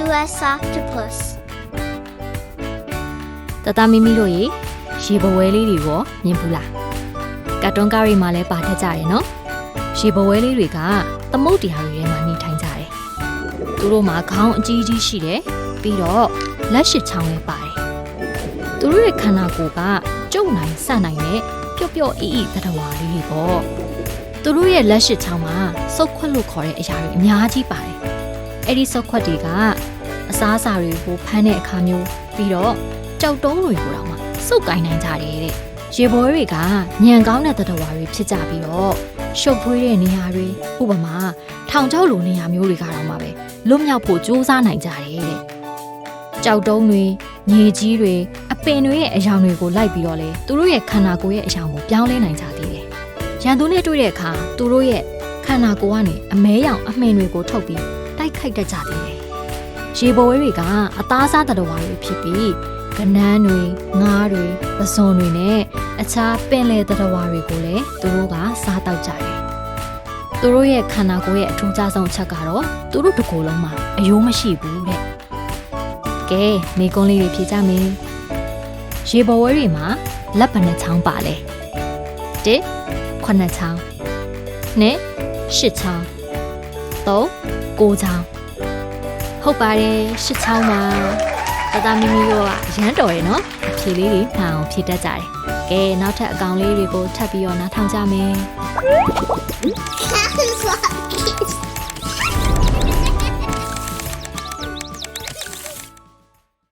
US octopus. တတမီမီတို့ရေရေဘဝဲလေးတွေရောမြင်ဘူးလားကတ်တွန်းကားတွေမှာလည်းပါထက်ကြတယ်နော်ရေဘဝဲလေးတွေကသမုတ်တရားတွေထဲမှာနေထိုင်ကြတယ်သူတို့မှာခေါင်းအကြီးကြီးရှိတယ်ပြီးတော့လက်ရှိချောင်းလည်းပါတယ်သူတို့ရဲ့ခန္ဓာကိုယ်ကကျုပ်နိုင်ဆန့်နိုင်တဲ့ပျော့ပျော့အေးအေးတတဝါလေးတွေပေါ့သူတို့ရဲ့လက်ရှိချောင်းမှာစုပ်ခွက်လို့ခေါ်တဲ့အရာတွေအများကြီးပါတယ် အဲ့ဒီစုပ်ခွက်တွေကအစားအစာတွေကိုဖမ်းတဲ့အခါမျိုးပြီးတော့ကြောက်တုံးတွေကိုတော့မှစုပ်ကိုင်းနိုင်ကြတယ်တဲ့ရေဘောတွေကညံကောင်းတဲ့တတဝါတွေဖြစ်ကြပြီးတော့ရှုပ်ထွေးတဲ့နေရာတွေဥပမာထောင်ချောက်လိုနေရာမျိုးတွေကတော့မှပဲလွတ်မြောက်ဖို့ကြိုးစားနိုင်ကြတယ်တဲ့ကြောက်တုံးတွေမြေကြီးတွေအပင်တွေရဲ့အယောင်တွေကိုလိုက်ပြီးတော့လေသူတို့ရဲ့ခန္ဓာကိုယ်ရဲ့အယောင်ကိုပြောင်းလဲနိုင်ကြသေးတယ်ရန်သူနဲ့တွေ့တဲ့အခါသူတို့ရဲ့ခန္ဓာကိုယ်ကနေအမဲရောင်အမှင်တွေကိုထုတ်ပြီး တိုက်ခိုက်တတ်ကြသေးတယ်ရေဘောတွေကအသားစားတတဝါတွေဖြစ်ပြီးကနန်းတွေငါးတွေပစွန်တွေနဲ့အခြားပင်လယ်သတ္တဝါတွေကိုလည်းသူတို့ကစားတောက်ကြတယ်။သူတို့ရဲ့ခန္ဓာကိုယ်ရဲ့အထူးခြားဆုံးအချက်ကတော့သူတို့တစ်ကိုယ်လုံးမှာအယိုးမရှိဘူးတဲ့။ကဲမိကွန်းလေးတွေဖြေကြမယ်။ရေပေါ်ဝဲတွေမှာလက်ပံနဲ့ချောင်းပါလေ။တစ်ခုနှစ်ချောင်းနှစ်ရှစ်ချောင်းသုံး ကိုးချောင်းဟုတ်ပါတယ်ရှစ်ချောင်းပါတသားမီမီတို့ကအရန်တော်ရယ်နော်အဖြေလေးတွေမှန်အောင်ဖြေတတ်ကြတယ်ကဲနောက်ထပ်အကောင်လေးတွေကိုထပ်ပြီးတော့နားထောင်ကြမယ် Cat is like